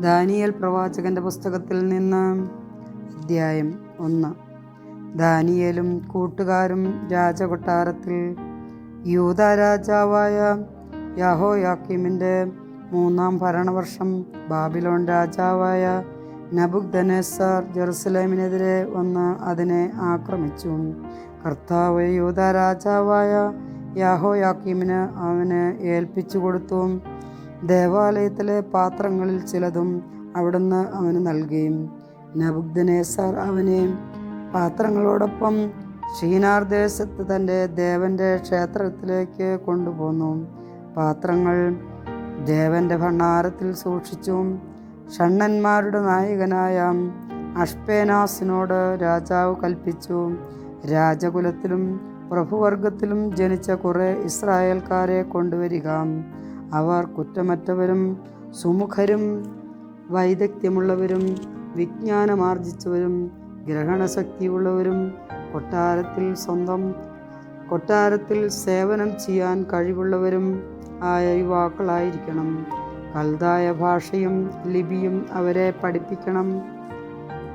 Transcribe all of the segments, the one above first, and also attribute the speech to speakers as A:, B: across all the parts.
A: Daniel പ്രവാചകന്റെ പുസ്തകത്തിൽ നിന്ന്. അധ്യായം ഒന്ന്. ദാനിയലും കൂട്ടുകാരും രാജകൊട്ടാരത്തിൽ യൂത രാജാവായ യാഹോയാക്കിമിന്റെ മൂന്നാം ഭരണവർഷം ബാബിലോൺ രാജാവായ നബുഗ്ദനേസർ ജെറുസലേമിനെതിരെ വന്ന് അതിനെ ആക്രമിച്ചു. കർത്താവ് യൂത രാജാവായ യാഹോയാക്കീമിന് അവന് ഏൽപ്പിച്ചു കൊടുത്തു. ദേവാലയത്തിലെ പാത്രങ്ങളിൽ ചിലതും അവിടുന്ന് അവന് നൽകി നബുഗ്ദനേസർ അവനെ പാത്രങ്ങളോടൊപ്പം ഷീനാർ ദേശത്ത് തന്റെ ദേവന്റെ ക്ഷേത്രത്തിലേക്ക് കൊണ്ടുപോന്നു. പാത്രങ്ങൾ ദേവന്റെ ഭണ്ഡാരത്തിൽ സൂക്ഷിച്ചു. ഷണ്ണന്മാരുടെ നായകനായ അഷ്പേനാസിനോട് രാജാവ് കൽപ്പിച്ചു. രാജകുലത്തിലും പ്രഭുവർഗത്തിലും ജനിച്ച കുറേ ഇസ്രായേൽക്കാരെ കൊണ്ടുവരിക. അവർ കുറ്റമറ്റവരും സുമുഖരും വൈദഗ്ധ്യമുള്ളവരും വിജ്ഞാനമാർജിച്ചവരും ഗ്രഹണശക്തിയുള്ളവരും കൊട്ടാരത്തിൽ സ്വന്തം കൊട്ടാരത്തിൽ സേവനം ചെയ്യാൻ കഴിവുള്ളവരും ആയ യുവാക്കളായിരിക്കണം. കൽതായ ഭാഷയും ലിപിയും അവരെ പഠിപ്പിക്കണം.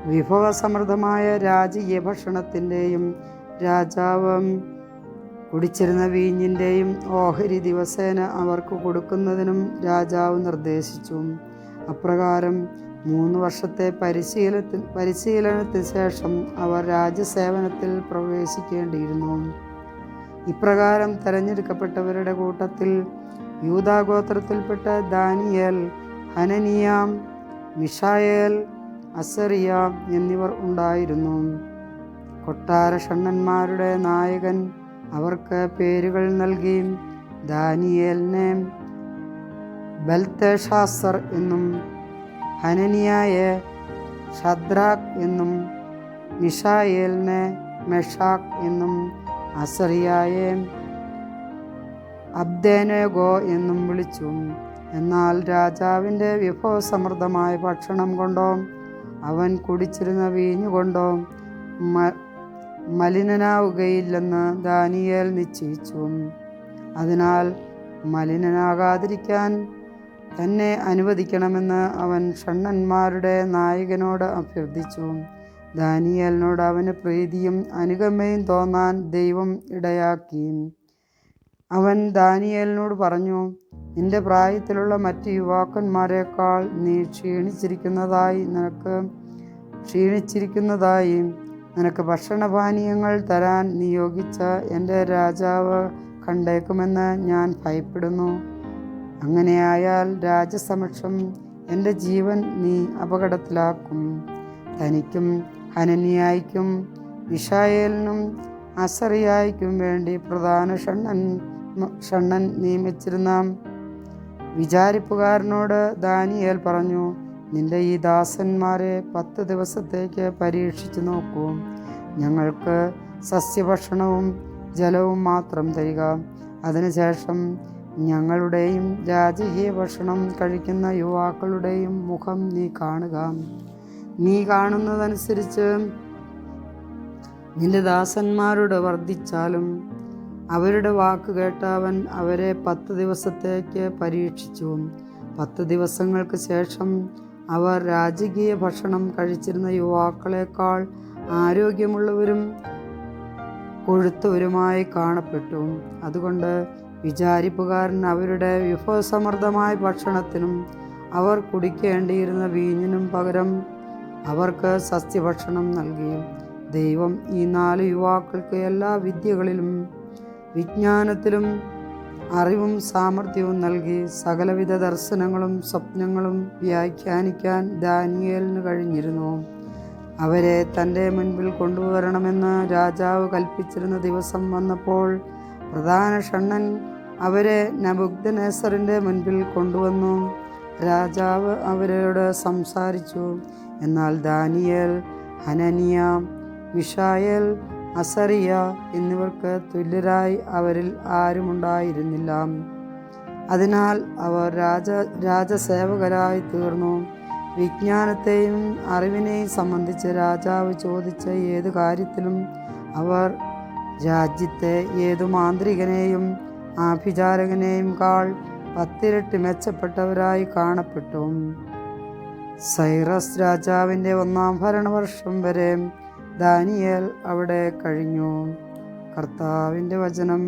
A: വിഭവസമൃദ്ധമായ രാജീയ ഭക്ഷണത്തിന്റെയും രാജാവ് കുടിച്ചിരുന്ന വീഞ്ഞിന്റെയും ഓഹരി ദിവസേന അവർക്ക് കൊടുക്കുന്നതിനും രാജാവ് നിർദ്ദേശിച്ചു. അപ്രകാരം മൂന്ന് വർഷത്തെ പരിശീലത്തിൽ പരിശീലനത്തിന് ശേഷം അവർ രാജ്യസേവനത്തിൽ പ്രവേശിക്കേണ്ടിയിരുന്നു. ഇപ്രകാരം തെരഞ്ഞെടുക്കപ്പെട്ടവരുടെ കൂട്ടത്തിൽ യൂതാഗോത്രത്തിൽപ്പെട്ട ദാനിയേൽ ഹനനിയാം മിഷായേൽ അസറിയ എന്നിവർ ഉണ്ടായിരുന്നു. കൊട്ടാര ഷണ്ണന്മാരുടെ നായകൻ അവർക്ക് പേരുകൾ നൽകി. ദാനിയേലിനെ ബൽത്തേഷാസർ എന്നും ഹനനിയായെ ഷദ്രാഖ് എന്നും മിഷായേലിനെ മെഷാഖ് എന്നും അസറിയായെ അബ്ദേനഗോ എന്നും വിളിച്ചു. എന്നാൽ രാജാവിന്റെ വിഭവസമൃദ്ധമായ ഭക്ഷണം കൊണ്ടോ അവൻ കുടിച്ചിരുന്ന വീഞ്ഞുകൊണ്ടോ മലിനനാവുകയില്ലെന്ന് ദാനിയേൽ നിശ്ചയിച്ചു. അതിനാൽ മലിനനാകാതിരിക്കാൻ തന്നെ അനുവദിക്കണമെന്ന് അവൻ ഷണ്ണന്മാരുടെ നായകനോട് അഭ്യർത്ഥിച്ചു. ദാനിയേലിനോട് അവന് പ്രീതിയും അനുകമ്പയും തോന്നാൻ ദൈവം ഇടയാക്കി. അവൻ ദാനിയേലിനോട് പറഞ്ഞു നിന്റെ പ്രായത്തിലുള്ള മറ്റ് യുവാക്കന്മാരെക്കാൾ നീ ക്ഷീണിച്ചിരിക്കുന്നതായി നിനക്ക് ക്ഷീണിച്ചിരിക്കുന്നതായി നിനക്ക് ഭക്ഷണപാനീയങ്ങൾ തരാൻ നിയോഗിച്ച എന്റെ രാജാവ് കണ്ടേക്കുമെന്ന് ഞാൻ ഭയപ്പെടുന്നു. അങ്ങനെയായാൽ രാജസമക്ഷം എന്റെ ജീവൻ നീ അപകടത്തിലാക്കും. തനിക്കും ഹനനിയായിക്കും വിഷായേലിനും അസറിയായിക്കും വേണ്ടി പ്രധാന ഷണ്ണൻ ഷണ്ണൻ നിയമിച്ചിരുന്ന വിചാരിപ്പുകാരനോട് ദാനിയേൽ പറഞ്ഞു നിന്റെ ഈ ദാസന്മാരെ പത്ത് ദിവസത്തേക്ക് പരീക്ഷിച്ചു നോക്കൂ. ഞങ്ങൾക്ക് സസ്യഭക്ഷണവും ജലവും മാത്രം തരിക. അതിനുശേഷം ഞങ്ങളുടെയും രാജകീയ ഭക്ഷണം കഴിക്കുന്ന യുവാക്കളുടെയും മുഖം നീ കാണുക. നീ കാണുന്നതനുസരിച്ച് നിന്റെ ദാസന്മാരോട് വർദ്ധിച്ചാലും അവരുടെ വാക്ക് കേട്ടവൻ അവരെ പത്ത് ദിവസത്തേക്ക് പരീക്ഷിച്ചു. പത്ത് ദിവസങ്ങൾക്ക് ശേഷം അവർ രാജകീയ ഭക്ഷണം കഴിച്ചിരുന്ന യുവാക്കളെക്കാൾ ആരോഗ്യമുള്ളവരും കൊഴുത്തവരുമായി കാണപ്പെട്ടു. അതുകൊണ്ട് വിചാരിപ്പുകാരൻ അവരുടെ വിഭവസമൃദ്ധമായ ഭക്ഷണത്തിനും അവർ കുടിക്കേണ്ടിയിരുന്ന വീഞ്ഞിനും പകരം അവർക്ക് സസ്യഭക്ഷണം നൽകി. ദൈവം ഈ നാല് യുവാക്കൾക്ക് എല്ലാ വിദ്യകളിലും വിജ്ഞാനത്തിലും അറിവും സാമർഥ്യവും നൽകി സകലവിധ ദർശനങ്ങളും സ്വപ്നങ്ങളും വ്യാഖ്യാനിക്കാൻ ദാനിയേലിന് കഴിഞ്ഞിരുന്നു. അവരെ തന്റെ മുൻപിൽ കൊണ്ടുവരണമെന്ന് രാജാവ് കൽപ്പിച്ചിരുന്ന ദിവസം വന്നപ്പോൾ പ്രധാന ഷണ്ണൻ അവരെ നബുഗ്ധനേസറിന്റെ മുൻപിൽ കൊണ്ടുവന്നു. രാജാവ് അവരോട് സംസാരിച്ചു. എന്നാൽ ദാനിയേൽ ഹനനിയ മിഷായേൽ അസറിയ എന്നിവർക്ക് തുല്യരായി അവരിൽ ആരുമുണ്ടായിരുന്നില്ല. അതിനാൽ അവർ രാജ രാജസേവകരായി തീർന്നു. വിജ്ഞാനത്തെയും അറിവിനെയും സംബന്ധിച്ച് രാജാവ് ചോദിച്ച ഏത് കാര്യത്തിലും അവർ രാജ്യത്തെ ഏതു മാന്ത്രികനെയും ആഭിചാരകനെയും കാൾ പത്തിരട്ടി മെച്ചപ്പെട്ടവരായി കാണപ്പെട്ടു. സൈറസ് രാജാവിന്റെ ഒന്നാം ഭരണവർഷം വരെ ദാനിയേൽ അവിടെ കഴിഞ്ഞു. കർത്താവിന്റെ വചനം.